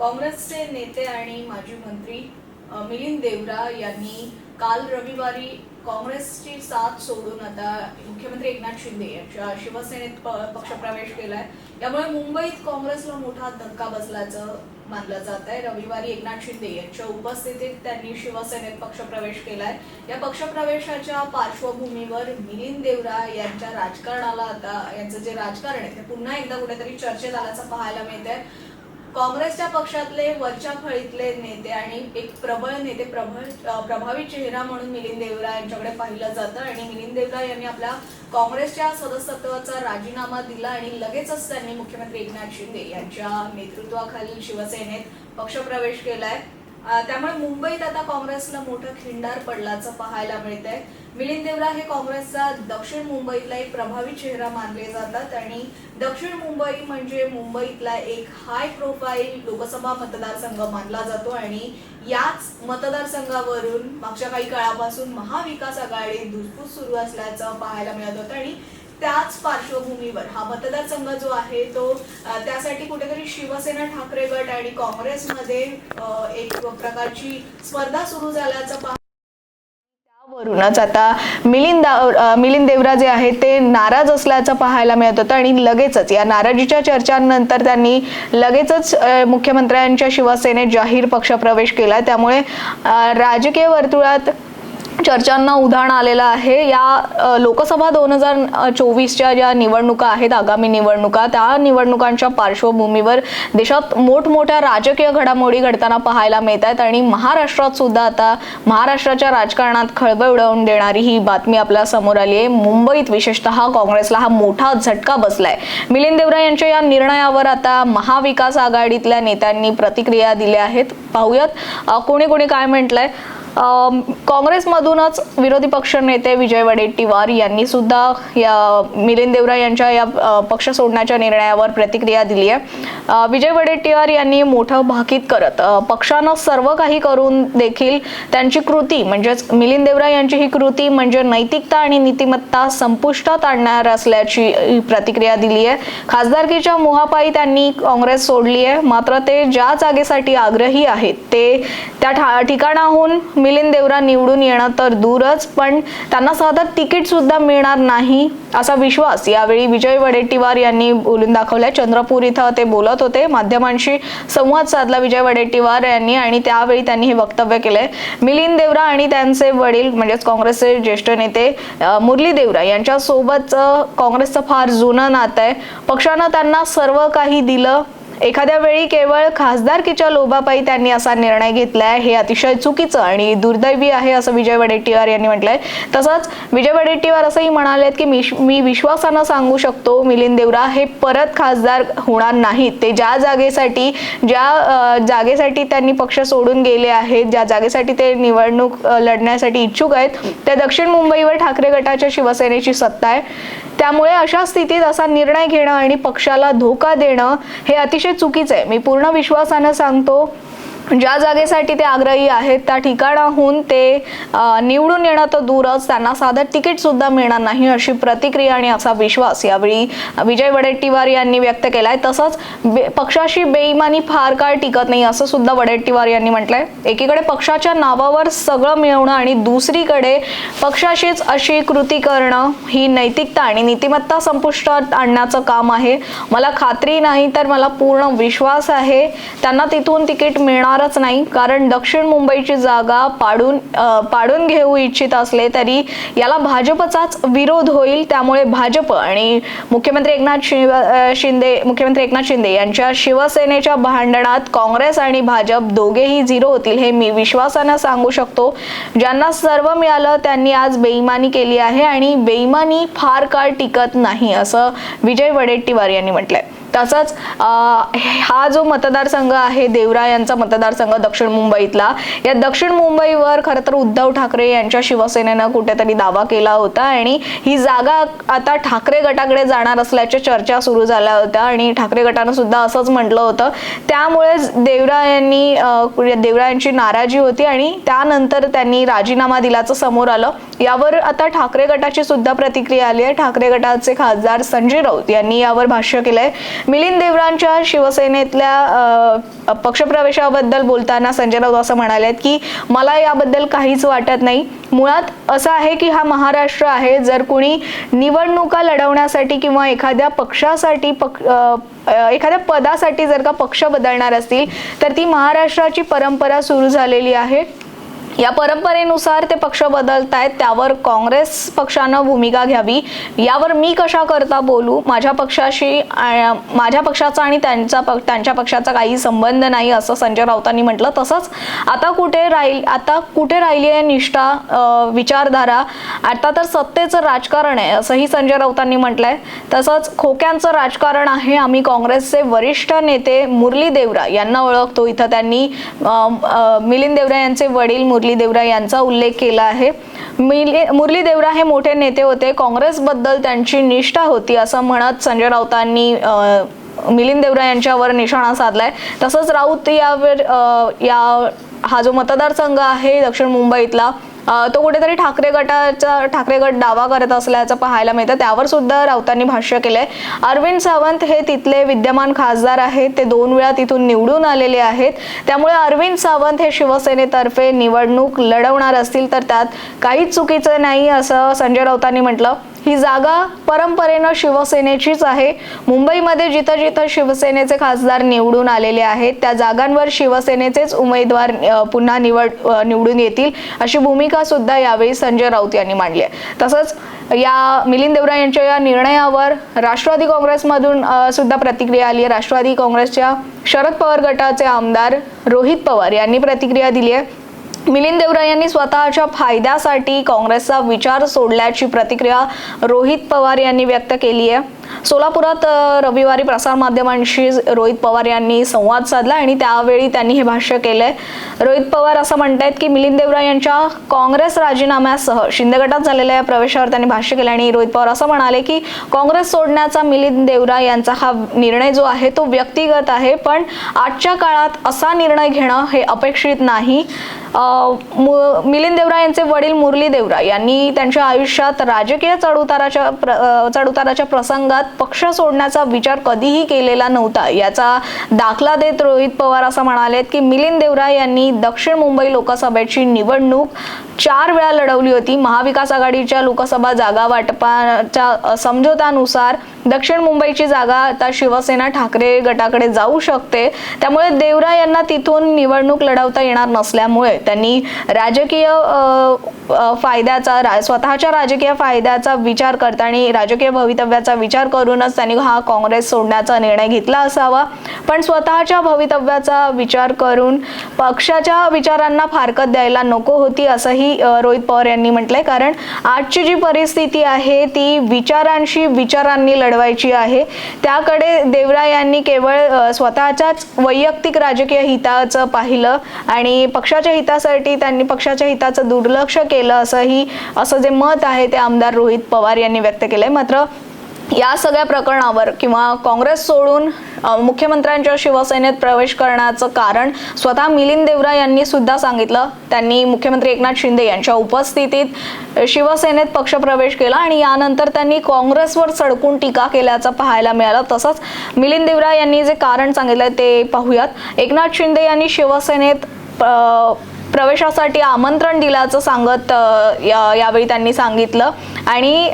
काँग्रेसचे नेते आणि माजी मंत्री मिलिंद देवरा यांनी काल रविवारी काँग्रेसची साथ सोडून आता मुख्यमंत्री एकनाथ शिंदे यांच्या शिवसेनेत पक्षप्रवेश केलाय. यामुळे मुंबईत काँग्रेसला मोठा धक्का बसल्याचं मानलं जात आहे. रविवारी एकनाथ शिंदे यांच्या उपस्थितीत त्यांनी शिवसेनेत पक्षप्रवेश केलाय. या पक्षप्रवेशाच्या पार्श्वभूमीवर मिलिंद देवरा यांच्या राजकारणाला आता यांचं जे राजकारण आहे ते पुन्हा एकदा कुठेतरी चर्चेत आल्याचं पाहायला मिळत आहे काँग्रेसच्या पक्षातले वरच्या फळीतले नेते आणि एक प्रबळ नेते प्रबळ प्रभावी चेहरा म्हणून मिलिंद देवरा यांच्याकडे पाहिलं जातं. आणि मिलिंद देवरा यांनी आपल्या काँग्रेसच्या सदस्यत्वाचा राजीनामा दिला आणि लगेचच त्यांनी मुख्यमंत्री एकनाथ शिंदे यांच्या नेतृत्वाखालील शिवसेनेत पक्षप्रवेश केलाय. त्यामुळे मुंबईत आता काँग्रेसला मोठं खिंडार पडल्याचं पाहायला मिळत आहे मिलिंद देवरा हे काँग्रेसचा दक्षिण मुंबईतला एक प्रभावी चेहरा मानले जातात आणि दक्षिण मुंबई म्हणजे मुंबईतला एक हाय प्रोफाईल लोकसभा मतदारसंघ मानला जातो आणि याच मतदारसंघावरून मागच्या काही काळापासून महाविकास आघाडी धुसफूस सुरू असल्याचं पाहायला मिळत होतं. आणि त्याच पार्श्वभूमीवर हा मतदारसंघ जो आहे तो त्यासाठी कुठेतरी शिवसेना ठाकरे गट आणि काँग्रेसमध्ये एक प्रकारची स्पर्धा सुरू झाल्याचं पाहा. वरूनच आता मिलिंद मिलिंद देवराजे आहेत ते नाराज असल्याचं पाहायला मिळत होतं आणि लगेचच या नाराजीच्या चर्चांनंतर त्यांनी लगेचच मुख्यमंत्र्यांच्या शिवसेनेत जाहीर पक्षप्रवेश केला. त्यामुळे राजकीय वर्तुळात चर्चांना उधाण आलेलं आहे. या लोकसभा दोन हजार चोवीसच्या ज्या निवडणुका आहेत आगामी निवडणुका त्या निवडणुकांच्या पार्श्वभूमीवर देशात मोठमोठ्या राजकीय घडामोडी घडताना पाहायला मिळत आहेत आणि महाराष्ट्रात सुद्धा आता महाराष्ट्राच्या राजकारणात खळबळ उडवून देणारी ही बातमी आपल्यासमोर आली आहे. मुंबईत विशेषतः काँग्रेसला हा मोठा झटका बसलाय. मिलिंद देवरा यांच्या या निर्णयावर आता महाविकास आघाडीतल्या नेत्यांनी प्रतिक्रिया दिल्या आहेत. पाहूयात कोणी कोणी काय म्हटलंय? काँग्रेसमधूनच विरोधी पक्ष नेते विजय वडेट्टीवार यांनी सुद्धा या मिलिंद देवरा यांच्या या पक्ष सोडण्याच्या निर्णयावर प्रतिक्रिया दिली आहे. विजय वडेट्टीवार यांनी मोठं भाकीत करत पक्षानं सर्व काही करून देखील त्यांची कृती म्हणजेच मिलिंद देवरा यांची ही कृती म्हणजे नैतिकता आणि नीतिमत्ता संपुष्टात आणणार असल्याची प्रतिक्रिया दिली आहे. खासदारकीच्या मोहापायी त्यांनी काँग्रेस सोडली आहे. मात्र ते ज्या जागेसाठी आग्रही आहेत ते त्या ठा- ठिकाणाहून मिलिंद देवरा निवडून येणं तर दूरच पण त्यांना साधं तिकीट सुद्धा मिळणार नाही असा विश्वास यावेळी विजय वडेट्टीवार यांनी बोलून दाखवलाय. चंद्रपूर इथं ते बोलत होते. माध्यमांशी संवाद साधला विजय वडेट्टीवार यांनी आणि त्यावेळी त्यांनी हे वक्तव्य केलंय. मिलिंद देवरा आणि त्यांचे वडील म्हणजेच काँग्रेसचे ज्येष्ठ नेते मुरली देवरा यांच्यासोबतचं काँग्रेसचं फार जुनं नातं आहे. पक्षानं त्यांना सर्व काही दिलं. एखाद्या वेळी केवळ खासदारकीच्या लोभापायी त्यांनी असा निर्णय घेतलाय हे अतिशय चुकीचं आणि दुर्दैवी आहे असं विजय वडेट्टीवार यांनी म्हटलंय. तसंच विजय वडेट्टीवार असंही म्हणालेत की मी मी विश्वासानं सांगू शकतो मिलिंद देवरा हे परत खासदार होणार नाहीत. ते ज्या जागेसाठी ज्या जागेसाठी त्यांनी पक्ष सोडून गेले आहेत ज्या जागेसाठी ते निवडणूक लढण्यासाठी इच्छुक आहेत त्या दक्षिण मुंबईवर ठाकरे गटाच्या शिवसेनेची सत्ता आहे. त्यामुळे अशा स्थितीत असा निर्णय घेणं आणि पक्षाला धोका देणं हे अतिशय चुकीचं आहे. मी पूर्ण विश्वासानं सांगतो ज्या जागेसाठी ते आग्रही आहेत त्या ठिकाणाहून ते निवडून येणं तर दूरच. त्यांना साधं तिकीट सुद्धा मिळणार नाही अशी प्रतिक्रिया आणि असा विश्वास यावेळी विजय वडेट्टीवार यांनी व्यक्त केलाय. तसंच बे- पक्षाशी बेईमानी फार काळ टिकत नाही असं सुद्धा वडेट्टीवार यांनी म्हटलंय. एकीकडे पक्षाच्या नावावर सगळं मिळवणं आणि दुसरीकडे पक्षाशीच अशी कृती करणं ही नैतिकता आणि नीतिमत्ता संपुष्टात आणण्याचं काम आहे. मला खात्री नाही तर मला पूर्ण विश्वास आहे. त्यांना तिथून तिकीट मिळणार मिळणारच नाही. कारण दक्षिण मुंबईची जागा पाडून पाडून घेऊ इच्छित असले तरी याला भाजपचाच विरोध होईल. त्यामुळे भाजप आणि मुख्यमंत्री एकनाथ शिव शिंदे मुख्यमंत्री एकनाथ शिंदे यांच्या शिवसेनेच्या भांडणात काँग्रेस आणि भाजप दोघेही झिरो होतील हे मी विश्वासानं सांगू शकतो. ज्यांना सर्व मिळालं त्यांनी आज बेईमानी केली आहे आणि बेईमानी फार काळ टिकत नाही असं विजय वडेट्टीवार यांनी म्हटलंय. तसंच हा जो मतदारसंघ आहे देवरा यांचा मतदारसंघ दक्षिण मुंबईतला या दक्षिण मुंबईवर खरं तर उद्धव ठाकरे यांच्या शिवसेनेनं कुठेतरी दावा केला होता आणि ही जागा आता ठाकरे गटाकडे जाणार असल्याच्या चर्चा सुरू झाल्या होत्या आणि ठाकरे गटानं सुद्धा असंच म्हटलं होतं. त्यामुळेच देवरा यांनी देवरा यांची नाराजी होती आणि त्यानंतर त्यांनी राजीनामा दिल्याचं समोर आलं. यावर आता ठाकरे गटाची सुद्धा प्रतिक्रिया आली आहे. ठाकरे गटाचे खासदार संजय राऊत यांनी यावर भाष्य केलंय. मिलिंद देवरांच्या शिवसेनेतल्या पक्षप्रवेशाबद्दल बोलताना संजय राऊत असं म्हणालेत की मला याबद्दल काहीच वाटत नाही. मुळात असं आहे की हा महाराष्ट्र आहे. जर कुणी निवडणुका लढवण्यासाठी किंवा एखाद्या पक्षासाठी पक एखाद्या पदासाठी जर का पक्ष बदलणार असतील तर ती महाराष्ट्राची परंपरा सुरू झालेली आहे. या परंपरेनुसार ते पक्ष बदलत आहेत त्यावर काँग्रेस पक्षानं भूमिका घ्यावी. यावर मी कशा करता बोलू? माझ्या पक्षाशी माझ्या पक्षाचा आणि त्यांचा पक- त्यांच्या पक्षाचा काही संबंध नाही असं संजय राऊतांनी म्हटलं. तसंच आता कुठे राहील आता कुठे राहिली आहे निष्ठा विचारधारा? आता तर सत्तेचं राजकारण आहे असंही संजय राऊतांनी म्हटलंय. तसंच खोक्यांचं राजकारण आहे. आम्ही काँग्रेसचे वरिष्ठ नेते मुरली देवरा यांना ओळखतो. इथं त्यांनी मिलिंद देवरा यांचे वडील मुरली देवरा यांचा उल्लेख केला आहे. मुरली देवरा हे मोठे नेते होते. काँग्रेसबद्दल त्यांची निष्ठा होती असं म्हणत संजय राऊतांनी मिलिंद देवरा यांच्यावर निशाणा साधलाय. तसंच राऊत यावर या हा जो मतदारसंघ आहे दक्षिण मुंबईतला तो कुठेतरी ठाकरे गटाचा ठाकरे गट दावा करत असल्याचं पाहायला मिळतं. त्यावर सुद्धा राऊतांनी भाष्य केलंय. अरविंद सावंत हे तिथले विद्यमान खासदार आहेत. ते दोन वेळा तिथून निवडून आलेले आहेत. त्यामुळे अरविंद सावंत हे शिवसेनेतर्फे निवडणूक लढवणार असतील तर त्यात काहीच चुकीचं नाही असं संजय राऊतांनी म्हटलं. ही जागा परंपरेनं शिवसेनेचीच आहे. मुंबईमध्ये जिथं जिथं शिवसेनेचे खासदार निवडून आलेले आहेत त्या जागांवर शिवसेनेचेच उमेदवार पुन्हा निवड निवडून येतील अशी भूमिका सुद्धा यावेळी संजय राऊत यांनी मांडली आहे. तसंच या मिलिंद देवरा यांच्या या निर्णयावर राष्ट्रवादी काँग्रेसमधून सुद्धा प्रतिक्रिया आली आहे. राष्ट्रवादी काँग्रेसच्या शरद पवार गटाचे आमदार रोहित पवार यांनी प्रतिक्रिया दिली आहे. मिलिंद देवरा यांनी स्वतःच्या फायद्यासाठी काँग्रेसचा विचार सोडल्याची प्रतिक्रिया रोहित पवार यांनी व्यक्त केली आहे. सोलापुरात रविवारी प्रसारमाध्यमांशी रोहित पवार यांनी संवाद साधला आणि त्यावेळी त्यांनी हे भाष्य केलंय. रोहित पवार असं म्हणतायत की मिलिंद देवरा यांच्या काँग्रेस राजीनाम्यासह शिंदे गटात झालेल्या या प्रवेशावर त्यांनी भाष्य केलं आणि रोहित पवार असं म्हणाले की काँग्रेस सोडण्याचा मिलिंद देवरा यांचा हा निर्णय जो आहे तो व्यक्तिगत आहे पण आजच्या काळात असा निर्णय घेणं हे अपेक्षित नाही. मिलिंद देवरा यांचे वडील मुरली देवरा यांनी त्यांच्या आयुष्यात राजकीय चढउताराच्या प्र- चढउताराच्या प्रसंगात पक्ष सोडण्याचा विचार कधीही केलेला नव्हता. याचा दाखला देत रोहित पवार असं म्हणालेत की मिलिंद देवरा यांनी दक्षिण मुंबई लोकसभेची निवडणूक चार वेळा लढवली होती. महाविकास आघाडीच्या लोकसभा जागा वाटपाच्या समझोतानुसार समझोत्यानुसार दक्षिण मुंबईची जागा आता शिवसेना ठाकरे गटाकडे जाऊ शकते. त्यामुळे देवरा यांना तिथून निवडणूक लढवता येणार नसल्यामुळे त्यांनी राजकीय फायद्याचा स्वतःच्या राजकीय फायद्याचा विचार करता आणि राजकीय भवितव्याचा विचार करूनच त्यांनी हा काँग्रेस सोडण्याचा निर्णय घेतला असावा. पण स्वतःच्या भवितव्याचा विचार करून पक्षाच्या विचारांना फारकत द्यायला नको होती असंही रोहित पवार यांनी म्हटलंय. कारण आजची जी परिस्थिती आहे ती विचारांशी विचारांनी लढवायची आहे. त्याकडे देवरा यांनी केवळ स्वतःच्याच वैयक्तिक राजकीय हिताचं पाहिलं आणि पक्षाच्या हिता हितासाठी त्यांनी पक्षाच्या हिताचं दुर्लक्ष केलं असंही असं जे मत आहे ते आमदार रोहित पवार यांनी व्यक्त केलंय. मात्र या सगळ्या प्रकरणावर किंवा काँग्रेस सोडून मुख्यमंत्र्यांच्या शिवसेनेत प्रवेश करण्याचं कारण स्वतः मिलिंद देवरा यांनी सुद्धा सांगितलं. त्यांनी मुख्यमंत्री एकनाथ शिंदे यांच्या उपस्थितीत शिवसेनेत पक्षप्रवेश केला आणि यानंतर त्यांनी काँग्रेसवर सडकून टीका केल्याचं पाहायला मिळालं. तसंच मिलिंद देवरा यांनी जे कारण सांगितलं ते पाहूयात. एकनाथ शिंदे यांनी शिवसेनेत प्रवेशासाठी आमंत्रण दिल्याचं सांगत या- यावेळी त्यांनी सांगितलं. आणि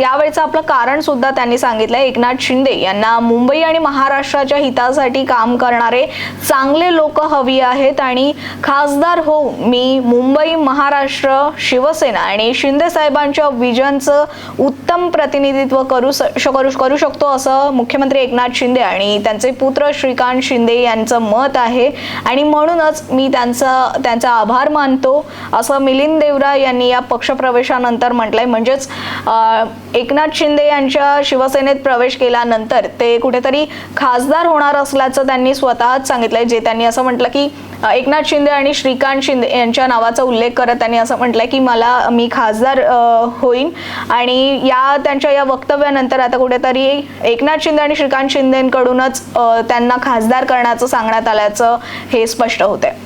यावेळेचं आपलं कारण सुद्धा त्यांनी सांगितलं. एकनाथ शिंदे यांना मुंबई आणि महाराष्ट्राच्या हितासाठी काम करणारे चांगले लोक हवी आहेत आणि खासदार हो मी मुंबई महाराष्ट्र शिवसेना आणि शिंदे साहेबांच्या विजनचं उत्तम प्रतिनिधित्व करू स- करू करू शकतो असं मुख्यमंत्री एकनाथ शिंदे आणि त्यांचे पुत्र श्रीकांत शिंदे यांचं मत आहे. आणि म्हणूनच मी त्यांचा त्यांचा आभार मानतो. असं मिलिंद देवरा यांनी या पक्षप्रवेशानंतर म्हटलंय. म्हणजेच एकनाथ शिंदे यांच्या शिवसेनेत प्रवेश केल्यानंतर ते कुठेतरी खासदार होणार असल्याचं त्यांनी स्वतःच सांगितलंय. जे त्यांनी असं म्हटलं की एकनाथ शिंदे आणि श्रीकांत शिंदे यांच्या नावाचा उल्लेख करत त्यांनी असं म्हटलंय की मला मी खासदार होईन. आणि या त्यांच्या या वक्तव्यानंतर आता कुठेतरी एकनाथ शिंदे आणि श्रीकांत शिंदेकडूनच त्यांना खासदार करण्याचं सांगण्यात आल्याचं हे स्पष्ट होतंय.